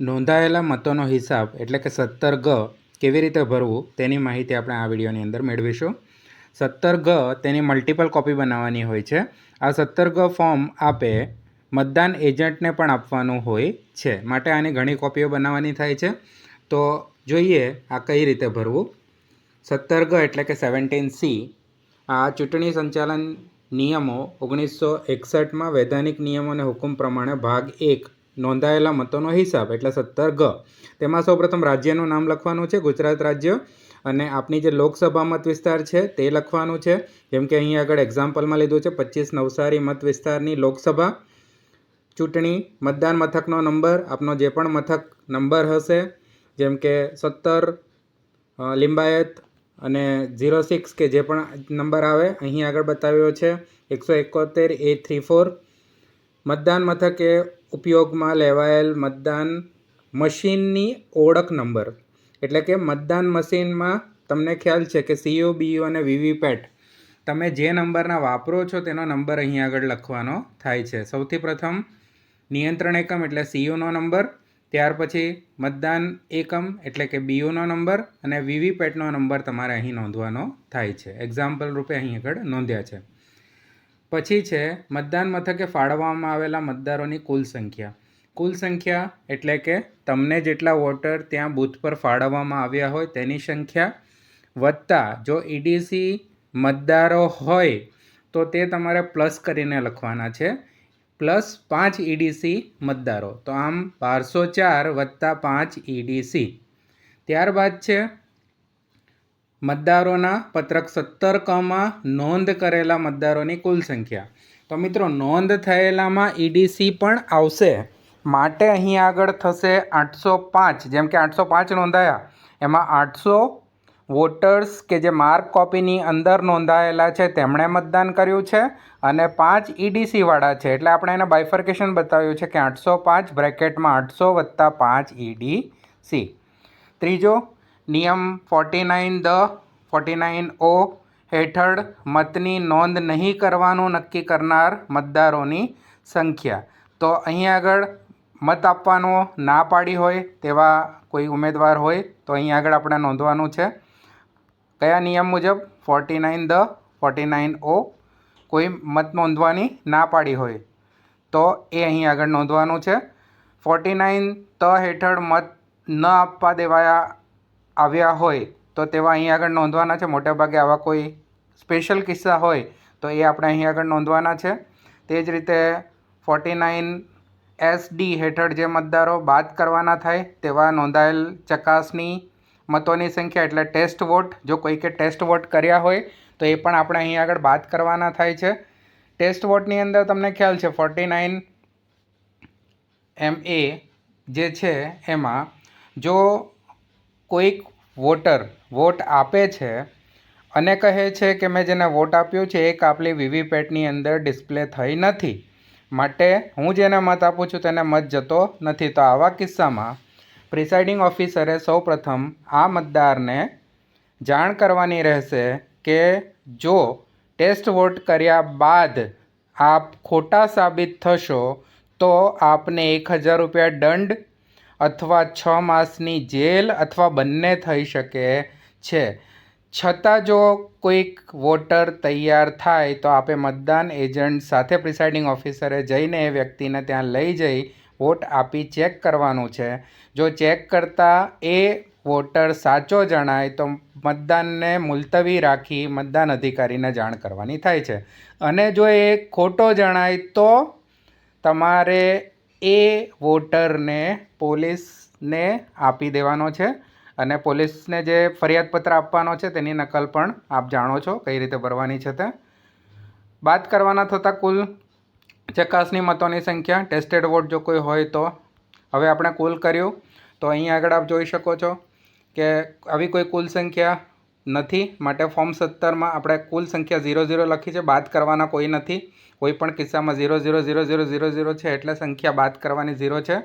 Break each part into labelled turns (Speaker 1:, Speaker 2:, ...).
Speaker 1: નોંધાયેલા મતોનો હિસાબ એટલે કે સત્તર ગ કેવી રીતે ભરવું તેની માહિતી આપણે આ વિડીયોની અંદર મેળવીશું. સત્તર ગ તેની મલ્ટિપલ કોપી બનાવવાની હોય છે. આ સત્તર ગ ફોર્મ આપે મતદાન એજન્ટને પણ આપવાનું હોય છે. માટે આની ઘણી કોપીઓ બનાવવાની થાય છે. તો જોઈએ આ કઈ રીતે ભરવું. સત્તર ગ એટલે કે સેવન્ટીન સી આ ચૂંટણી સંચાલન નિયમો ઓગણીસો એકસઠમાં વૈધાનિક નિયમો અને હુકમ પ્રમાણે ભાગ એક નોંધાયેલા મતોનો હિસાબ એટલે સત્તર ગ. તેમાં સૌપ્રથમ રાજ્યનું નામ લખવાનું છે, ગુજરાત રાજ્ય. અને આપની જે લોકસભા મત વિસ્તાર છે, તે લખવાનું છે. જેમ કે અહીં આગળ એક્ઝામ્પલમાં લીધું છે, પચીસ નવસારી મત વિસ્તારની લોકસભા. ચૂંટણી, મતદાન મથકનો નંબર, આપનો જે પણ મથક નંબર હશે, જેમ કે સત્તર લિંબાયત અને ઝીરો સિક્સ કે જે પણ નંબર આવે, અહીં આગળ બતાવ્યો છે, એકસો એકોતેર એ થ્રી ફોર મતદાન મથકે ઉપયોગમાં લેવાયેલ મતદાન મશીનની ઓળખ નંબર. એટલે કે મતદાન મશીનમાં તમને ખ્યાલ છે કે સીઓ બીઓ અને વીવીપેટ તમે જે નંબરના વાપરો છો તેનો નંબર અહીં આગળ લખવાનો થાય છે. સૌથી પ્રથમ નિયંત્રણ એકમ એટલે સીઓનો નંબર, ત્યાર પછી મતદાન એકમ એટલે કે બીઓનો નંબર અને વીવીપેટનો નંબર તમારે અહીં નોંધવાનો થાય છે. એક્ઝામ્પલ રૂપે અહીં આગળ નોંધ્યા છે. પછી છે, મતદાન મથકે ફાળવવામાં આવેલા મતદારોની કુલ સંખ્યા. કુલ સંખ્યા એટલે કે તમને જેટલા વોટર ત્યાં બૂથ પર ફાળવવામાં આવ્યા હોય તેની સંખ્યા વત્તા જો ઈડીસી મતદારો હોય તો તે તમારે પ્લસ કરીને લખવાના છે. પ્લસ પાંચ ઈડીસી મતદારો. તો આમ બારસો ચાર વત્તા પાંચ ઈડીસી. ત્યારબાદ છે મતદારોના પત્રક સત્તર કમાં નોંધ કરેલા મતદારોની કુલ સંખ્યા. તો મિત્રો, નોંધ થયેલામાં ઈડીસી પણ આવશે. માટે અહીં આગળ થશે આઠસો પાંચ, જેમ કે આઠસો પાંચ નોંધાયા. એમાં આઠસો વોટર્સ કે જે માર્ક કોપીની અંદર નોંધાયેલા છે, તેમણે મતદાન કર્યું છે. અને પાંચ ઈડીસીવાળા છે, એટલે આપણે એને બાયફર્કેશન બતાવ્યું છે કે આઠસો પાંચ બ્રેકેટમાં આઠસો વત્તા પાંચ ઈડીસી. ત્રીજો નિયમ forty nine D forty nine O હેઠળ મતની નોંધ નહીં કરવાનું નક્કી કરનાર મતદારોની સંખ્યા. તો અહીં આગળ મત આપવાનો ના પાડી હોય તેવા કોઈ ઉમેદવાર હોય તો અહીં આગળ આપણે નોંધવાનું છે. કયા નિયમ મુજબ forty nine D forty nine O કોઈ મત નોંધવાની ના પાડી હોય તો એ અહીં આગળ નોંધવાનું છે. ફોર્ટી નાઇન ત હેઠળ મત ન આપવા દેવાયા આવ્યા હોય, તો તેવા અહીં આગળ નોંધવાના છે. મોટેભાગે આવા કોઈ સ્પેશિયલ કિસ્સા હોય, તો એ આપણે અહીં આગળ નોંધવાના છે. તે જ રીતે ફોર્ટી નાઇન એસ ડી હેઠળ જે મતદારો બાદ કરવાના થાય, તેવા નોંધાયેલ ચકાસણી મતોની સંખ્યા, એટલે ટેસ્ટ વોટ જો કોઈકે ટેસ્ટ વોટ કર્યા હોય, તો એ પણ આપણે અહીં આગળ બાદ કરવાના થાય છે. ટેસ્ટ વોટની અંદર તમને ખ્યાલ છે ફોર્ટી નાઇન એમ એ જે છે, એમાં જો કોઈક વોટર, વોટ આપે છે અને કહે છે કે મેં જેને વોટ આપ્યો છે એ કાપલી વીવીપેટની અંદર ડિસ્પ્લે થઈ નથી. માટે હું જેને મત આપું છું તેને મત જતો નથી. તો આવા કિસ્સામાં પ્રિસાઇડિંગ ઓફિસરે સૌપ્રથમ આ મતદારને જાણ કરવાની રહેશે કે જો ટેસ્ટ વોટ કર્યા બાદ આપ ખોટા સાબિત થશો, તો આપને એક હજાર રૂપિયા દંડ અથવા છ માસની જેલ અથવા બંને થઈ શકે છે. છતાં જો કોઈક વોટર તૈયાર થાય, તો આપે મતદાન એજન્ટ સાથે પ્રિસાઇડિંગ ઓફિસરે જઈને એ વ્યક્તિને ત્યાં લઈ જઈ વોટ આપી ચેક કરવાનું છે. જો ચેક કરતાં એ વોટર સાચો જણાય, તો મતદાનને મુલતવી રાખી મતદાન અધિકારીને જાણ કરવાની થાય છે. અને જો એ ખોટો જણાય, તો તમારે એ વોટરને પોલીસને આપી દેવાનો છે અને પોલીસને જે ફરિયાદપત્ર આપવાનો છે તેની નકલ પણ આપ જાણો છો કઈ રીતે ભરવાની છે તે. બાદ કરવાના થતાં કુલ ચકાસણી મતોની સંખ્યા, ટેસ્ટેડ વોટ જો કોઈ હોય તો. હવે આપણે કુલ કર્યું. તો અહીં આગળ આપ જોઈ શકો છો કે આવી કોઈ કુલ સંખ્યા નથી. માટે ફોર્મ સત્તરમાં આપણે કુલ સંખ્યા ઝીરો ઝીરો લખી છે. બાદ કરવાના કોઈ નથી. કોઈ પણ કિસ્સામાં zero zero zero zero zero zero છે એટલે સંખ્યા બાદ કરવાની ઝીરો છે.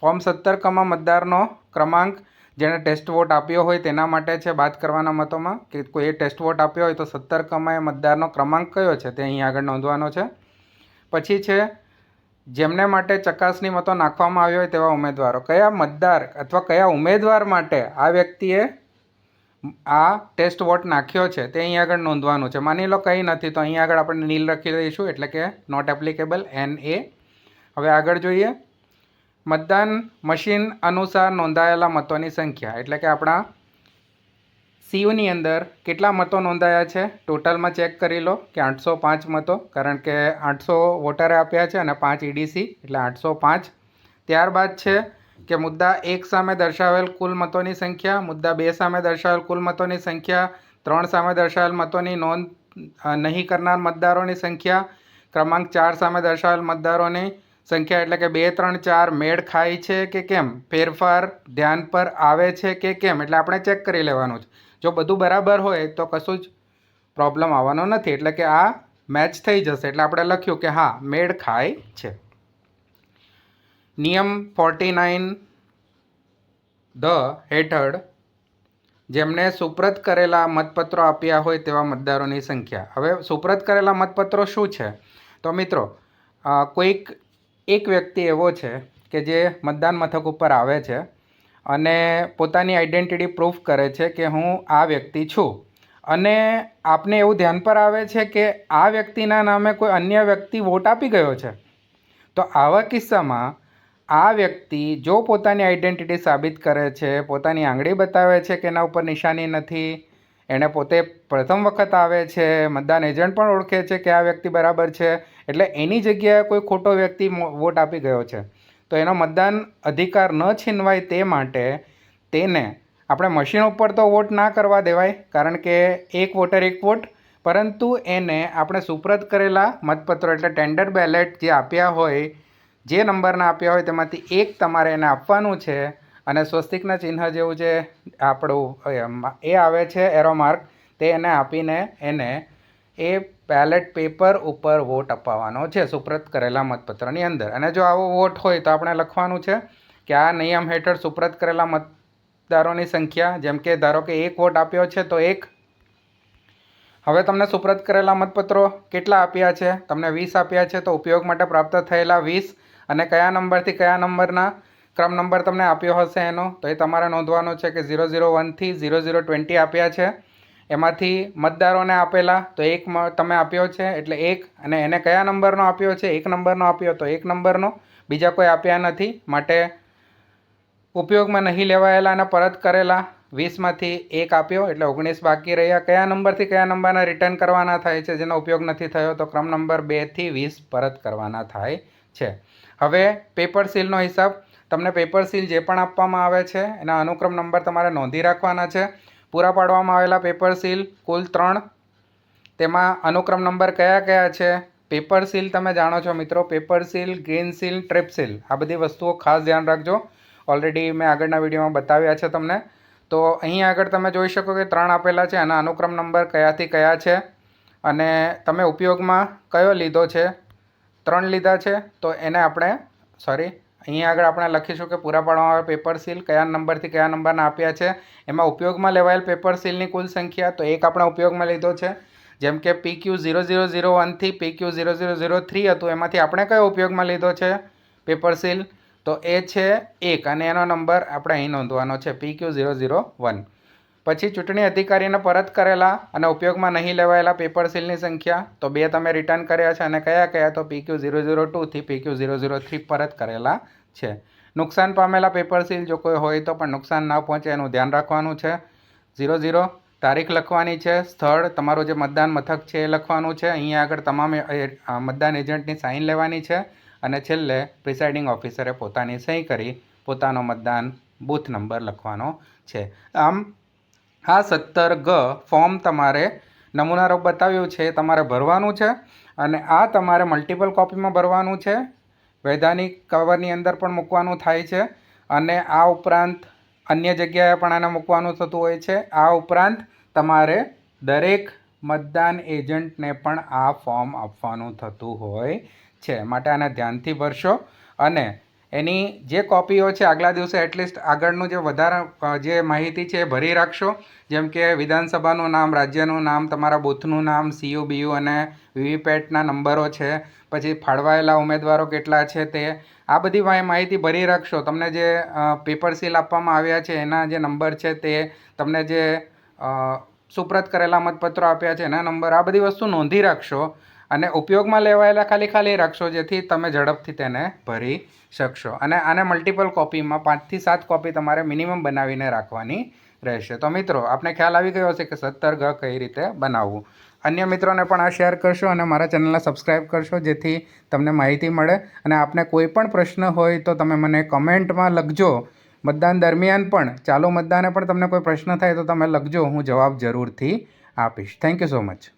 Speaker 1: ફોર્મ સત્તર કમાં મતદારનો ક્રમાંક જેણે ટેસ્ટ વોટ આપ્યો હોય તેના માટે છે બાદ કરવાના મતોમાં. કે કોઈએ ટેસ્ટ વોટ આપ્યો હોય તો સત્તર કમાં એ મતદારનો ક્રમાંક કયો છે તે અહીં આગળ નોંધવાનો છે. પછી છે, જેમને માટે ચકાસણી મતો નાખવામાં આવ્યો હોય તેવા ઉમેદવારો. કયા મતદાર અથવા કયા ઉમેદવાર માટે આ વ્યક્તિએ આ ટેસ્ટ વોટ નાખ્યો છે, તે અહીં આગળ નોંધવાનું છે. માની લો કંઈ નથી, તો અહીં આગળ આપણે નીલ લખી દઈશું, એટલે કે નોટ એપ્લિકેબલ એન એ હવે આગળ જોઈએ. મતદાન મશીન અનુસાર નોંધાયેલા મતોની સંખ્યા, એટલે કે આપણા સીયુની અંદર કેટલા મતો નોંધાયા છે? ટોટલમાં ચેક કરી લો કે આઠસો પાંચ મતો, કારણ કે આઠસો વોટરે આપ્યા છે અને પાંચ ઈડીસી એટલે આઠસો પાંચ. ત્યારબાદ છે કે મુદ્દા એક સામે દર્શાવેલ કુલ મતોની સંખ્યા, મુદ્દા બે સામે દર્શાવેલ કુલ મતોની સંખ્યા, ત્રણ સામે દર્શાવેલ મતોની નોંધ નહીં કરનાર મતદારોની સંખ્યા, ક્રમાંક ચાર સામે દર્શાવેલ મતદારોની સંખ્યા એટલે કે બે, ત્રણ, ચાર મેળ ખાય છે કે કેમ? ફેરફાર ધ્યાન પર આવે છે કે કેમ? એટલે આપણે ચેક કરી લેવાનું છે. જો બધું બરાબર હોય તો કશું જ પ્રોબ્લેમ આવવાનો નથી. એટલે કે આ મેચ થઈ જશે. એટલે આપણે લખ્યું કે હા, મેળ ખાય છે. નિયમ ફોર્ટી નાઇન ધ હેઠળ જેમણે સુપ્રત કરેલા મતપત્રો આપ્યા હોય તેવા મતદારોની સંખ્યા. હવે સુપ્રત કરેલા મતપત્રો શું છે? તો મિત્રો કોઈક એક વ્યક્તિ એવો છે કે જે મતદાન મથક ઉપર આવે છે અને પોતાની આઈડેન્ટિટી પ્રૂફ કરે છે કે હું આ વ્યક્તિ છું. અને આપને એવું ધ્યાન પર આવે છે કે આ વ્યક્તિના નામે કોઈ અન્ય વ્યક્તિ વોટ આપી ગયો છે. તો આવા કિસ્સામાં આ વ્યક્તિ જો પોતાની આઈડેન્ટિટી સાબિત કરે છે, પોતાની આંગળી બતાવે છે કે એના ઉપર નિશાની નથી, એણે પોતે પ્રથમ વખત આવે છે, મતદાન એજન્ટ પણ ઓળખે છે કે આ વ્યક્તિ બરાબર છે, એટલે એની જગ્યાએ કોઈ ખોટો વ્યક્તિ વોટ આપી ગયો છે. તો એનો મતદાન અધિકાર ન છીનવાય તે માટે તેને આપણે મશીન ઉપર તો વોટ ના કરવા દેવાય, કારણ કે એક વોટર એક વોટ, પરંતુ એને આપણે સુપ્રત કરેલા મતપત્રો એટલે ટેન્ડર બેલેટ જે આપ્યા હોય જે નંબરના આપ્યા હોય તેમાંથી એક તમારે એને આપવાનું છે. અને સ્વસ્તિકના ચિહ્ન જેવું જે આપણું, એ આવે છે એરો માર્ક તે એને આપીને એને એ બેલેટ પેપર ઉપર વોટ અપાવવાનો છે. સુપ્રત કરેલા મતપત્રની અંદર. અને જો આવો વોટ હોય તો આપણે લખવાનું છે કે આ નિયમ હેઠળ સુપ્રત કરેલા મતદારોની સંખ્યા, જેમ કે ધારો કે એક વોટ આપ્યો છે તો એક. હવે તમને સુપ્રત કરેલા મતપત્રો કેટલા આપ્યા છે? તમને વીસ આપ્યા છે તો ઉપયોગ માટે પ્રાપ્ત થયેલા વીસ. અને કયા નંબરથી કયા નંબરના ક્રમ નંબર તમને આપ્યો હશે એનો? તો એ તમારે નોંધવાનો છે કે ઝીરો ઝીરો વનથી ઝીરો ઝીરો ટ્વેન્ટી આપ્યા છે. એમાંથી મતદારોને આપેલા, તો એક તમે આપ્યો છે એટલે એક, અને એને કયા નંબરનો આપ્યો છે? એક નંબરનો આપ્યો તો એક નંબરનો. બીજા કોઈ આપ્યા નથી. માટે ઉપયોગમાં નહીં લેવાયેલા અને પરત કરેલા વીસમાંથી એક આપ્યો, એટલે ઓગણીસ બાકી રહ્યા. કયા નંબરથી કયા નંબરના રિટર્ન કરવાના થાય છે? જેનો ઉપયોગ નથી થયો, તો ક્રમ નંબર બેથી વીસ પરત કરવાના થાય છે. હવે પેપર સીલનો હિસાબ તમને પેપર સીલ જે પણ આપવામાં આવે છે, એના અનુક્રમ નંબર તમારે નોંધી રાખવાના છે. પૂરા પાડવામાં આવેલા પેપર સીલ કુલ ત્રણ. તેમાં અનુક્રમ નંબર કયા કયા છે? પેપર સીલ તમે જાણો છો મિત્રો પેપર સીલ ગ્રીન સીલ ટ્રેપ સીલ આ બધી વસ્તુઓ ખાસ ધ્યાન રાખજો. ઓલરેડી મેં આગળના વિડીયોમાં બતાવ્યા છે તમને. તો અહીં આગળ તમે જોઈ શકો કે ત્રણ આપેલા છે અને અનુક્રમ નંબર કયાથી કયા છે? અને તમે ઉપયોગમાં કયો લીધો છે? ત્રણ લીધા છે, તો એને આપણે સોરી અહીં આગળ આપણે લખીશું કે પૂરા પાડવામાં આવે પેપર સીલ કયા નંબરથી કયા નંબરના આપ્યા છે. એમાં ઉપયોગમાં લેવાયેલ પેપર સીલની કુલ સંખ્યા, તો એક આપણે ઉપયોગમાં લીધો છે. જેમ કે P Q zero zero zero વનથી P Q zero zero zero three હતું, એમાંથી આપણે કયો ઉપયોગમાં લીધો છે? પેપર સીલ તો એ છે એક, અને એનો નંબર આપણે અહીં નોંધવાનો છે P Q zero zero one પછી ચૂંટણી અધિકારીને પરત કરેલા અને ઉપયોગમાં નહીં લેવાયેલા પેપર સીલની સંખ્યા, તો બે તમે રિટર્ન કર્યા છે અને કયા કયા? તો પીક્યુ ઝીરો ઝીરો ટુથી પીક્યુ ઝીરો ઝીરો થ્રી પરત કરેલા છે. નુકસાન પામેલા પેપર સીલ જો કોઈ હોય તો પણ નુકસાન ના પહોંચે એનું ધ્યાન રાખવાનું છે. ઝીરો ઝીરો તારીખ લખવાની છે, સ્થળ, તમારું જે મતદાન મથક છે એ લખવાનું છે. અહીંયા આગળ તમામ મતદાન એજન્ટની સાઇન લેવાની છે અને છેલ્લે પ્રિસાઇડિંગ ઓફિસરે પોતાની સહી કરી પોતાનો મતદાન બૂથ નંબર લખવાનો છે. આમ આ સત્તર ગ ફોર્મ તમારે નમૂનારૂપ બતાવ્યું છે, તમારે ભરવાનું છે અને આ તમારે મલ્ટિપલ કોપીમાં ભરવાનું છે. વૈધાનિક કવરની અંદર પણ મૂકવાનું થાય છે અને આ ઉપરાંત અન્ય જગ્યાએ પણ આને મૂકવાનું થતું હોય છે. આ ઉપરાંત તમારે દરેક મતદાન એજન્ટને પણ આ ફોર્મ આપવાનું થતું હોય છે. માટે આને ધ્યાનથી ભરશો અને એની જે કોપીઓ છે આગલા દિવસે એટલીસ્ટ આગળનું જે વધારે જે માહિતી છે એ ભરી રાખશો. જેમ કે વિધાનસભાનું નામ, રાજ્યનું નામ, તમારા બૂથનું નામ સીયુ બીયુ અને વીવીપેટના નંબરો છે, પછી ફાળવાયેલા ઉમેદવારો કેટલા છે તે, આ બધી માહિતી ભરી રાખશો. તમને જે પેપર સીલ આપવામાં આવ્યા છે, એના જે નંબર છે તે તમને જે સુપ્રત કરેલા મતપત્રો આપ્યા છે, એના નંબર, આ બધી વસ્તુ નોંધી રાખશો. અને ઉપયોગમાં લેવાયેલા ખાલી ખાલી રાખશો જેથી તમે ઝડપથી તેને ભરી શકશો. અને આને મલ્ટિપલ કોપીમાં પાંચથી સાત કોપી તમારે મિનિમમ બનાવીને રાખવાની રહેશે. તો મિત્રો, આપને ખ્યાલ આવી ગયો હશે કે સત્તર ગ કઈ રીતે બનાવવું. અન્ય મિત્રોને પણ આ શેર કરશો અને મારા ચેનલને સબસ્ક્રાઈબ કરશો જેથી તમને માહિતી મળે. અને આપને કોઈ પણ પ્રશ્ન હોય તો તમે મને કમેન્ટમાં લખજો. મતદાન દરમિયાન પણ, ચાલુ મતદાને પણ તમને કોઈ પ્રશ્ન થાય તો તમે લખજો, હું જવાબ જરૂરથી આપીશ. Thank you so much